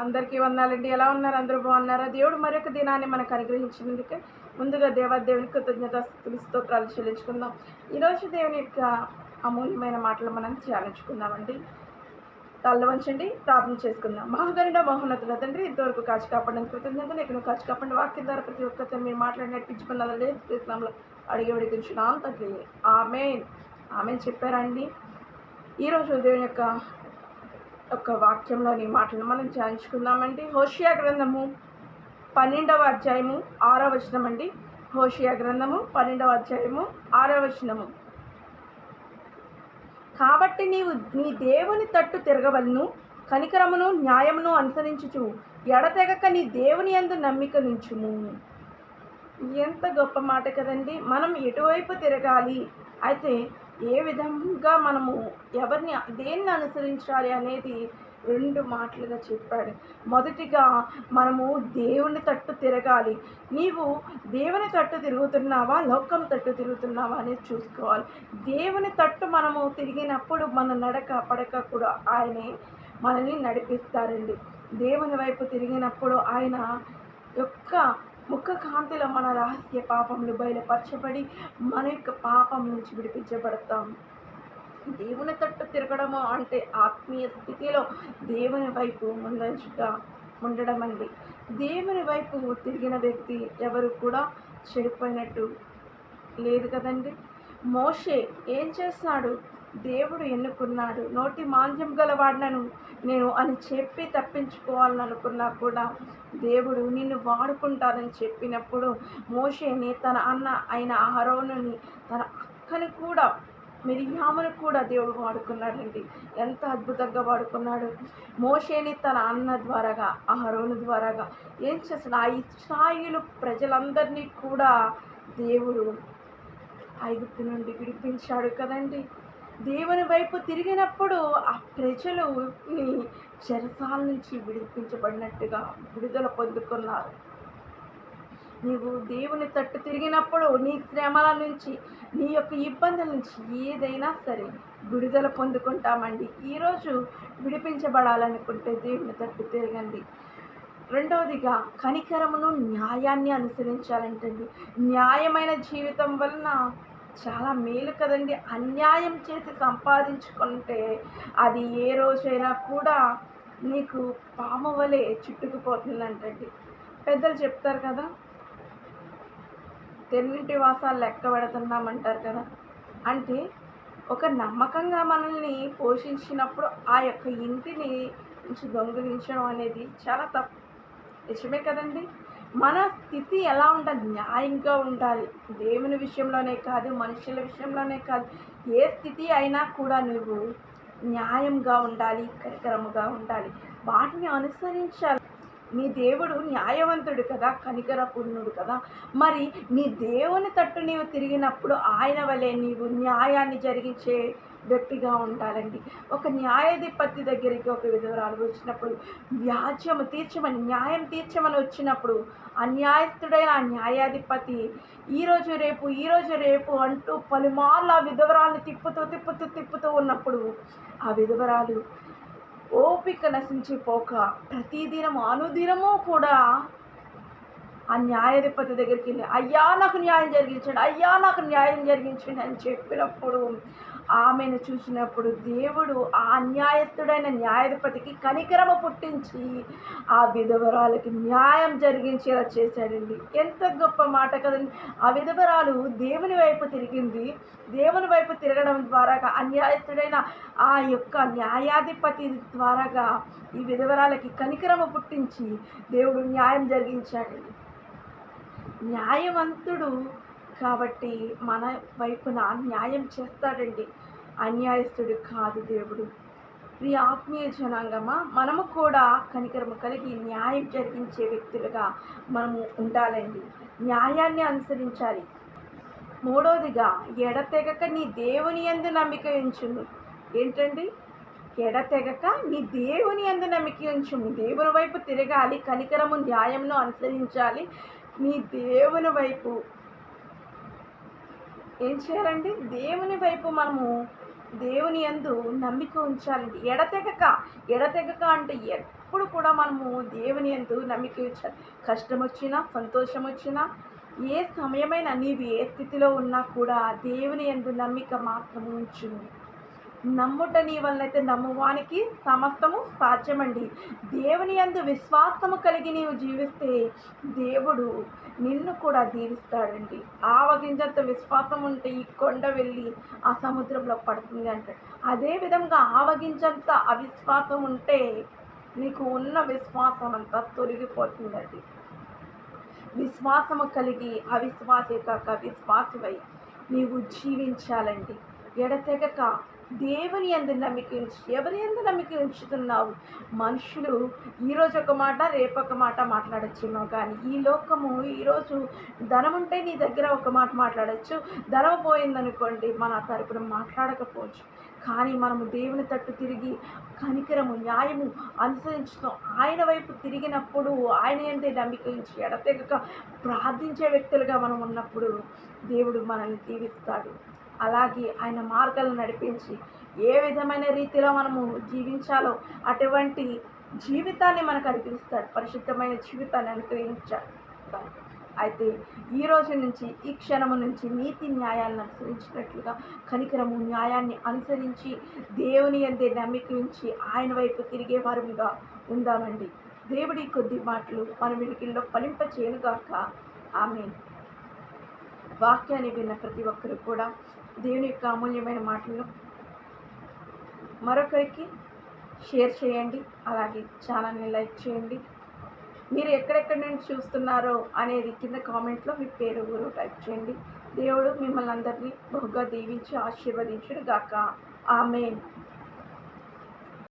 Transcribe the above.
అందరికీ వందాలండి. ఎలా ఉన్నారు? అందరూ బాగున్నారా? దేవుడు మరొక దినాన్ని మనకు అనుగ్రహించినందుకే ముందుగా దేవాదేవుని కృతజ్ఞత స్తోత్రాలు చెల్లించుకుందాం. ఈరోజు దేవుని యొక్క అమూల్యమైన మాటలు మనం ధ్యానించుకుందామండి. తల్ల వంచండి ప్రార్థన చేసుకుందాం. మహాగరుడ మహోన్నతుల తండ్రి ఇంతవరకు కాచి కాపాడిన కృతజ్ఞత నీకు కాచి కాపాడిన వాక్యం ద్వారా ప్రతి ఒక్కరితో మీరు మాట్లాడి నడిపించుకున్న లేదు అడిగి అడిగించున్నాం తండ్రి. ఆమె ఆమె చెప్పారండి. ఈరోజు దేవుని యొక్క ఒక వాక్యంలోని మాటలు మనం ధ్యానించుకుందామండి. హోషియా గ్రంథము పన్నెండవ అధ్యాయము ఆరో వచనం అండి హోషియా గ్రంథము పన్నెండవ అధ్యాయము ఆరో వచనము. కాబట్టి నీవు నీ దేవుని తట్టు తిరగవలను కనికరమును న్యాయమును అనుసరించుచు ఎడతెగక నీ దేవుని అందు నమ్మిక నుంచుము. ఎంత గొప్ప మాట కదండి. మనం ఎటువైపు తిరగాలి? అయితే ఏ విధంగా మనము ఎవరిని దేన్ని అనుసరించాలి అనేది రెండు మాటలుగా చెప్పాడు. మొదటిగా మనము దేవుని తట్టు తిరగాలి. నీవు దేవుని తట్టు తిరుగుతున్నావా లోకం తట్టు తిరుగుతున్నావా అనేది చూసుకోవాలి. దేవుని తట్టు మనము తిరిగినప్పుడు మన నడక పడక కూడా ఆయనే మనల్ని నడిపిస్తారండి. దేవుని వైపు తిరిగినప్పుడు ఆయన యొక్క ముఖ కాంతిలో మన రహస్య పాపములు బయలుపరచబడి మన యొక్క పాపం నుంచి విడిపించబడతాం. దేవుని తట్టు తిరగడము అంటే ఆత్మీయ స్థితిలో దేవుని వైపు ముందంచుగా ఉండడం అండి దేవుని వైపు తిరిగిన వ్యక్తి ఎవరు కూడా చెడిపోయినట్టు లేదు కదండి. మోషే ఏం చేస్తాడు? దేవుడు ఎన్నుకున్నాడు. నోటి మాంద్యం గలవాడినను నేను అని చెప్పి తప్పించుకోవాలని అనుకున్నా కూడా దేవుడు నిన్ను వాడుకుంటానని చెప్పినప్పుడు మోషేని తన అన్న అయిన అహరోనుని తన అక్కని కూడా మిరియామును కూడా దేవుడు వాడుకున్నాడండి. ఎంత అద్భుతంగా వాడుకున్నాడు. మోషేని తన అన్న ద్వారాగా అహరోను ద్వారాగా ఏం చేస్తాడు ఆ ఇస్రాయిలు ప్రజలందరినీ కూడా దేవుడు ఐగుప్తు నుండి విడిపించాడు కదండి. దేవుని వైపు తిరిగినప్పుడు ఆ ప్రజలు నీ చెరసాల నుంచి విడిపించబడినట్టుగా విడుదల పొందుకున్నారు. నీవు దేవుని తట్టు తిరిగినప్పుడు నీ శ్రమల నుంచి నీ యొక్క ఇబ్బందుల నుంచి ఏదైనా సరే విడుదల పొందుకుంటామండి. ఈరోజు విడిపించబడాలనుకుంటే దేవుని తట్టు తిరగండి. రెండవదిగా కనికరమును న్యాయాన్ని అనుసరించాలంటండి. న్యాయమైన జీవితం వలన చాలా మేలు కదండి. అన్యాయం చేసి సంపాదించుకుంటే అది ఏ రోజైనా కూడా నీకు పాము వలె చుట్టుకుపోతుందంటండి. పెద్దలు చెప్తారు కదా తెన్నింటి వాసాలు లెక్క పెడుతున్నామంటారు కదా. అంటే ఒక నమ్మకంగా మనల్ని పోషించినప్పుడు ఆ యొక్క ఇంటిని నుంచి దొంగిలించడం అనేది చాలా తప్పు. నిజమే కదండి. మన స్థితి ఎలా ఉండాలి న్యాయంగా ఉండాలి. దేవుని విషయంలోనే కాదు మనుషుల విషయంలోనే కాదు. ఏ స్థితి అయినా కూడా నువ్వు న్యాయంగా ఉండాలి కనికరముగా ఉండాలి. వాటిని అనుసరించాలి. మీ దేవుడు న్యాయవంతుడు కదా కనికరపూర్ణుడు కదా. మరి నీ దేవుని తట్టు నీవు తిరిగినప్పుడు ఆయన వలె నీవు న్యాయాన్ని జరిగించే వ్యక్తిగా ఉండాలండి ఒక న్యాయాధిపతి దగ్గరికి ఒక విధవరాలు వచ్చినప్పుడు వ్యాజ్యము తీర్చమని న్యాయం తీర్చమని వచ్చినప్పుడు అన్యాయస్తుడైన ఆ న్యాయాధిపతి ఈరోజు రేపు ఈరోజు రేపు అంటూ పలుమార్లు ఆ విధవరాలను తిప్పుతూ తిప్పుతూ తిప్పుతూ ఉన్నప్పుడు ఆ విధవరాలు ఓపిక నశించిపోక ప్రతిదినము అనుదినము కూడా ఆ న్యాయాధిపతి దగ్గరికి వెళ్ళి అయ్యా నాకు న్యాయం జరిగించండి అయ్యా నాకు న్యాయం జరిగించండి అని చెప్పినప్పుడు ఆమెను చూసినప్పుడు దేవుడు ఆ అన్యాయస్తుడైన న్యాయాధిపతికి కనికరమ పుట్టించి ఆ విధవరాలకి న్యాయం జరిగించేలా చేశాడండి. ఎంత గొప్ప మాట కదండి. ఆ విధవరాలు దేవుని వైపు తిరిగింది. దేవుని వైపు తిరగడం ద్వారాగా అన్యాయత్తుడైన ఆ యొక్క న్యాయాధిపతి ద్వారాగా ఈ విధవరాలకి కనికరమ పుట్టించి దేవుడు న్యాయం జరిగించాడండి న్యాయవంతుడు కాబట్టి మన వైపున న్యాయం చేస్తాడండి. అన్యాయస్తుడు కాదు దేవుడు. ప్రియ ఆత్మీయ జనాంగమా మనము కూడా కనికరము కలిగి న్యాయం జరిగించే వ్యక్తులుగా మనము ఉండాలండి. న్యాయాన్ని అనుసరించాలి. మూడవదిగా ఎడతెగక నీ దేవుని ఎందు నమ్మిక ఉంచును ఏంటండి? ఎడతెగక నీ దేవుని ఎందు నమ్మిక ఉంచుము. దేవుని వైపు తిరగాలి కనికరము న్యాయంను అనుసరించాలి. నీ దేవుని వైపు ఏం చేయాలండి? దేవుని వైపు మనము దేవుని యందు నమ్మిక ఉంచాలండి. ఎడతెగక ఎడతెగక అంటే ఎప్పుడు కూడా మనము దేవుని ఎందు నమ్మిక ఉంచాలి. కష్టం వచ్చినా సంతోషం వచ్చినా ఏ సమయమైనా నీవు ఏ స్థితిలో ఉన్నా కూడా దేవుని ఎందు నమ్మిక మాత్రం ఉంచుము. నమ్ముట నీ వలనైతే నమ్మువానికి సమస్తము సాధ్యమండి. దేవుని అందు విశ్వాసము కలిగి నీవు జీవిస్తే దేవుడు నిన్ను కూడా దీవిస్తాడండి. ఆవగింజంత విశ్వాసం ఉంటే ఈ కొండ వెళ్ళి ఆ సముద్రంలో పడుతుంది అంటాడు. అదేవిధంగా ఆవగింజంత అవిశ్వాసం ఉంటే నీకు ఉన్న విశ్వాసం అంతా తొలగిపోతుందండి. విశ్వాసము కలిగి అవిశ్వాసే కాక విశ్వాసమై నీవు జీవించాలండి. ఎడతెగక దేవుని ఎందు నమ్మిక ఉంచి ఎవరి ఎందు నమ్మిక ఉంచుతున్నావు? మనుషులు ఈరోజు ఒక మాట రేపొక మాట మాట్లాడచ్చేమో కానీ ఈ లోకము ఈరోజు ధనం ఉంటే నీ దగ్గర ఒక మాట మాట్లాడచ్చు ధనం పోయిందనుకోండి మన తరపున మాట్లాడకపోవచ్చు. కానీ మనము దేవుని తట్టు తిరిగి కనికరము న్యాయము అనుసరించుతాం. ఆయన వైపు తిరిగినప్పుడు ఆయన ఎందే నమ్మిక ఉంచి ఎడతెగక ప్రార్థించే వ్యక్తులుగా మనం ఉన్నప్పుడు దేవుడు మనల్ని దీవిస్తాడు. అలాగే ఆయన మార్గాలను నడిపించి ఏ విధమైన రీతిలో మనము జీవించాలో అటువంటి జీవితాన్ని మనకు అనుగ్రహిస్తాడు. పరిశుద్ధమైన జీవితాన్ని అనుగ్రహించాడు. అయితే ఈ రోజు నుంచి ఈ క్షణము నుంచి నీతి న్యాయాలను అనుసరించినట్లుగా కనికరము న్యాయాన్ని అనుసరించి దేవుని అందే నమ్మిక ఉంచి ఆయన వైపు తిరిగే వారుగా ఉందామండి. దేవుడి కొద్ది మాటలు మన విడికిల్లో ఫలింప చేయనుగాక. ఆమె వాక్యాన్ని విన్న ప్రతి ఒక్కరు కూడా దేవుని యొక్క అమూల్యమైన మాటలను మరొకరికి షేర్ చేయండి అలాగే ఛానల్ని లైక్ చేయండి. మీరు ఎక్కడెక్కడి నుంచి చూస్తున్నారో అనేది కింద కామెంట్లో మీ పేరు ఊరు టైప్ చేయండి. దేవుడు మిమ్మల్ని అందరినీ బహుగా దీవించి ఆశీర్వదించుడు గాక. ఆమె